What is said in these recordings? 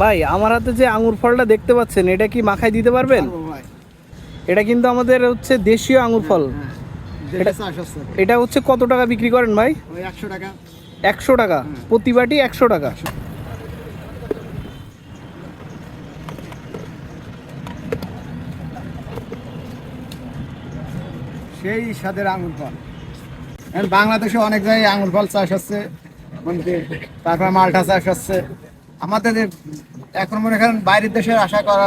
ভাই আমার হাতে যে আঙুর ফলটা দেখতে পাচ্ছেন এটা কি মাখায় দিতে পারবেন? ভাই। এটা কিন্তু আমাদের হচ্ছে দেশীয় আঙুর ফল। হ্যাঁ যেটা চাষ হচ্ছে এটা হচ্ছে কত টাকা বিক্রি করেন ভাই? একশো টাকা। একশো টাকা। প্রতি বাটি একশো টাকা। সেই স্বাদের আঙুর ফল। বাংলাদেশে অনেক জায়গায় আঙুর ফল চাষ হচ্ছে। তারপর মালটা চাষ হচ্ছে। আমাদের এখন মনে করেন বাইরের দেশের আশা করা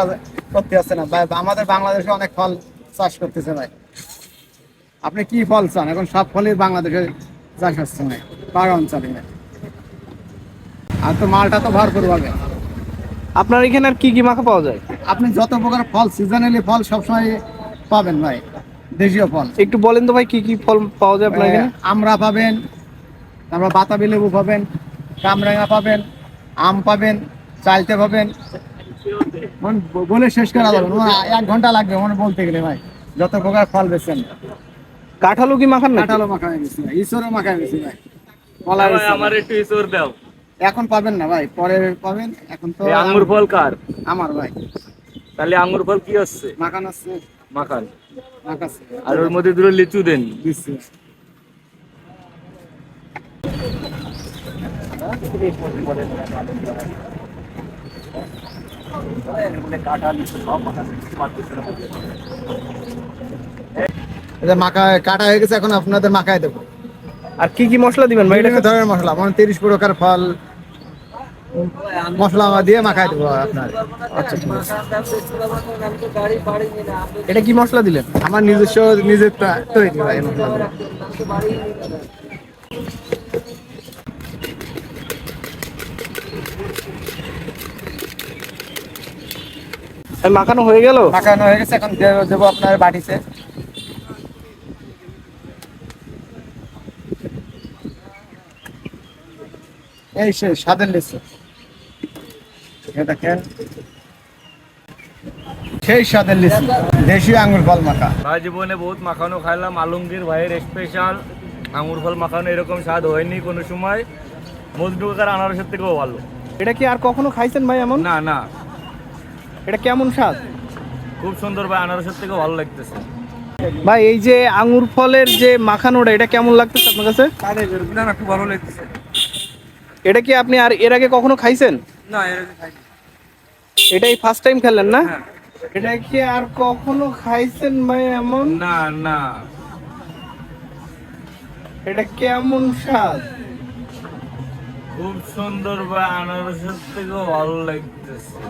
করতে হচ্ছে না। আমাদের বাংলাদেশে অনেক ফল চাষ করতেছে ভাই। আপনি কি ফল চান? এখন সব ফলই বাংলাদেশে চাষ হচ্ছে না পাহাড় অঞ্চলে আর তো মালটা তো ভরপুর পাবে আপনার এখানে আর কি কি মাখা পাওয়া যায়? আপনি যত প্রকার ফল সিজনালি ফল সবসময় পাবেন ভাই দেশীয় ফল। একটু বলেন তো ভাই কি কি ফল পাওয়া যায় আপনার এখানে? আমরা পাবেন তারপর বাতাবি লেবু পাবেন কামরাঙা পাবেন আম পাবেন চালতে পাবেন। মন- বলে শেষ করা যাবে না। এক ঘণ্টা লাগবে মনে বলতে গেলে ভাই। যত প্রকার ফল বেছেন কাঁঠালও কি মাখান না কাঁঠালও মাখা হয়ে গেছে ভাই ঈশ্বরও মাখা হয়ে গেছে ভাই কলা আমার একটু ইসোর দাও। এখন পাবেন না ভাই পরে পাবেন। এখন তো আঙ্গুর ফল কার? আমার ভাই। তাহলে আঙ্গুর ফল কি হচ্ছে? মাখান আছে মাখান। মাখাচ্ছে। আর ওর মধ্যে দুটো লিচু দেন। দিচ্ছি এই যে মাখা কাটা হয়ে গেছে এখন আপনাদের মাখায় দেবো। আর কি কি মশলা দিবেন ভাই এটা ধরনের মশলা মানে তিরিশ প্রকার ফল মশলা দিয়ে মাখায় দেবো আপনার। আচ্ছা ঠিক আছে। এটা কি মশলা দিলেন? আমার নিজস্ব নিজের তা- তৈরি ভাই এই মশলাগুলো। আর মাখানো হয়ে গেল? মাখানো হয়ে গেছে এখন দেবো আপনার বাটিতে। এই সে স্বাদের লিচু। এ দেখেন। সেই স্বাদের লিচু। দেশি আঙ্গুর ফল মাখা। ভাই জীবনে বহুত মাখানো খাইলাম। আলমগীর ভাইয়ের স্পেশাল আঙ্গুর ফল মাখানো এরকম স্বাদ হয়নি কোনো সময়। মজনুকার আনারসের থেকেও ভালো। এটা কি আর কখনো খাইছেন ভাই এমন? না না। এটা কেমন স্বাদ? খুব সুন্দর ভাই আনারসের থেকেও ভালো লাগতেছে। ভাই এই যে আঙুর ফলের যে মাখানোটা এটা কেমন লাগতেছে আপনার কাছে? না না খুব ভালো লাগতেছে। এটা কি আপনি আর এর আগে কখনো খাইছেন? না এর আগে এটাই ফার্স্ট টাইম খেলেন না? এটা কি আর কখনো খাইছেন ভাই এমন? না না। এটা কেমন স্বাদ? খুব সুন্দর ভাই আনারসের থেকেও ভালো লাগতেছে।